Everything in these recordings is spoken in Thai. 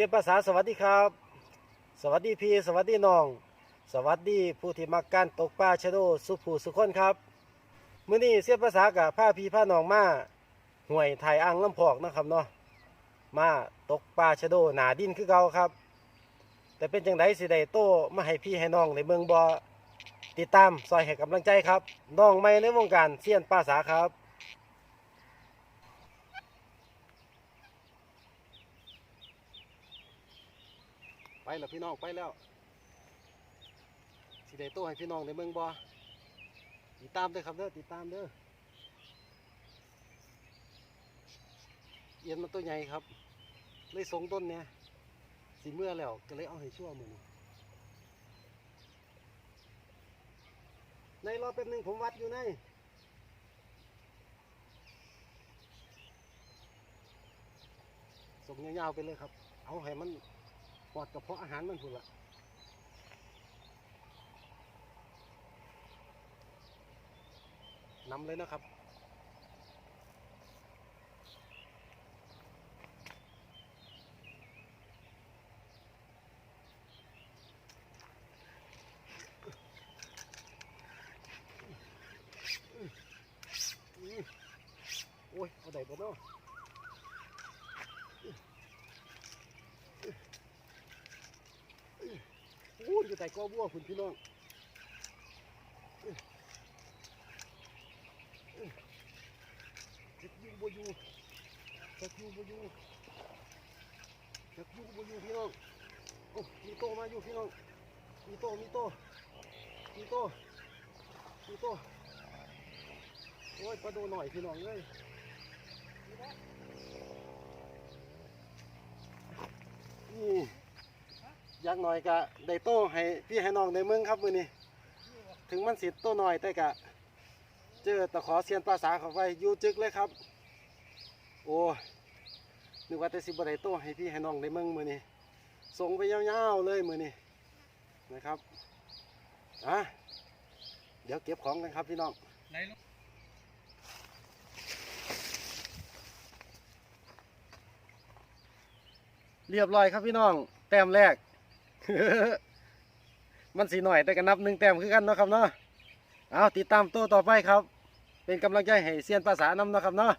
สียงภาษาสวัสดีครับ สวัสดีพี่สวัสดีน้อง สวัสดีผู้ที่มักการตกปลาชะโดสุผู้สุคนครับมื้อนี้เสียงภาษากับผ้าพี่ผ้าน้องมาห่วยไทยอ่างลำพอกนะครับเนาะมาตกปลาชะโดหนาดินคือเก่าครับ แต่เป็นจังไดสิได้โตมาให้พี่ให้น้องในเมืองบอติดตามซอยให้กำลังใจครับน้องไม่ในวงการเซียนภาษาครับ ไปแล้วพี่น้องไปแล้วสิได้โตให้พี่น้องในเมืองบอติดตามด้อครับเด้อติดตามเด้อเอียนมันตัวใหญ่ครับ เลยสงต้นเนี่ยสีเมื่อแล้วก็เลยเอาให้ชั่วมือนในรอแป๊บหนึงผมวัดอยู่ในส่งยาวๆไปเลยครับ เอาให้มัน ปอดกระเพาะอาหารมันพุ่นละนำเลยนะครับโอ้ยเอาได้บ่เนาะ โอ้ยอยู่แต่กอบัวคุณพี่น้องจักยูบอยู่จักยูบอยู่จักยูบอยู่พี่น้องโอ้มีโตมาอยู่พี่น้องมีโตมีโตมีโตมีโตโอ้ยปลาดูหน่อยพี่น้องเลยนี่อ ยากหน่อยกะได้โต้ให้พี่ให้น้องในเมืองครับมือนี้ถึงมันสิโต้หน่อยแต่กะ เจอตะขอเซียนภาษาเขาไวอยู่จึกเลยครับ โอ้นึกว่าแต่สิบได้โต้ให้พี่ให้น้องในเมืองมือนี้ส่งไปยาวๆเลยมือนี้นะครับอะเดี๋ยวเก็บของกันครับพี่น้องเรียบร้อยครับพี่น้อง แต้มแรก มันสีหน่อยแต่ก็นับหนึ่งแต้มคือกันเนาะครับเนาะเอาติดตามตัวต่อไปครับ เป็นกำลังใจให้เซียนภาษานำเนาะครับเนาะ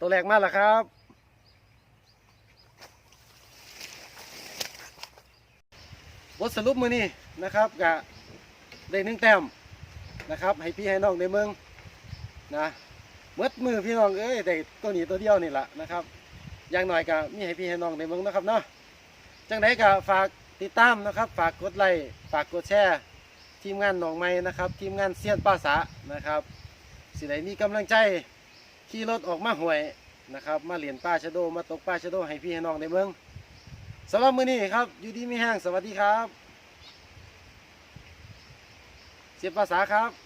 ตัวแรกมาแล้วครับบทสรุปมือนี้นะครับกะได้หนึ่งแต้มนะครับ ให้พี่ให้น้องในเมืองนะเมื่อมือพี่น้องเอ้ยได้ตัวนี้ตัวเดียวนี่แหละนะครับอย่างหน่อยก็มีให้พี่ให้น้องในเมืองนะครับเนาะจังไดก็ฝาก ติดตามนะครับ ฝากกดไลค์ฝากกดแชร์ทีมงานหนองไม้นะครับ ทีมงานเซียนป้าสานะครับ สิไหนมีกำลังใจขี่รถออกมาห่วยนะครับ มาเหรียญป้าชะโดมาตกป้าชะโดให้พี่ให้น้องในเมืองสำหรับมื้อนี้ครับ อยู่ดีมีแห้งสวัสดีครับเสียนภาษาครับ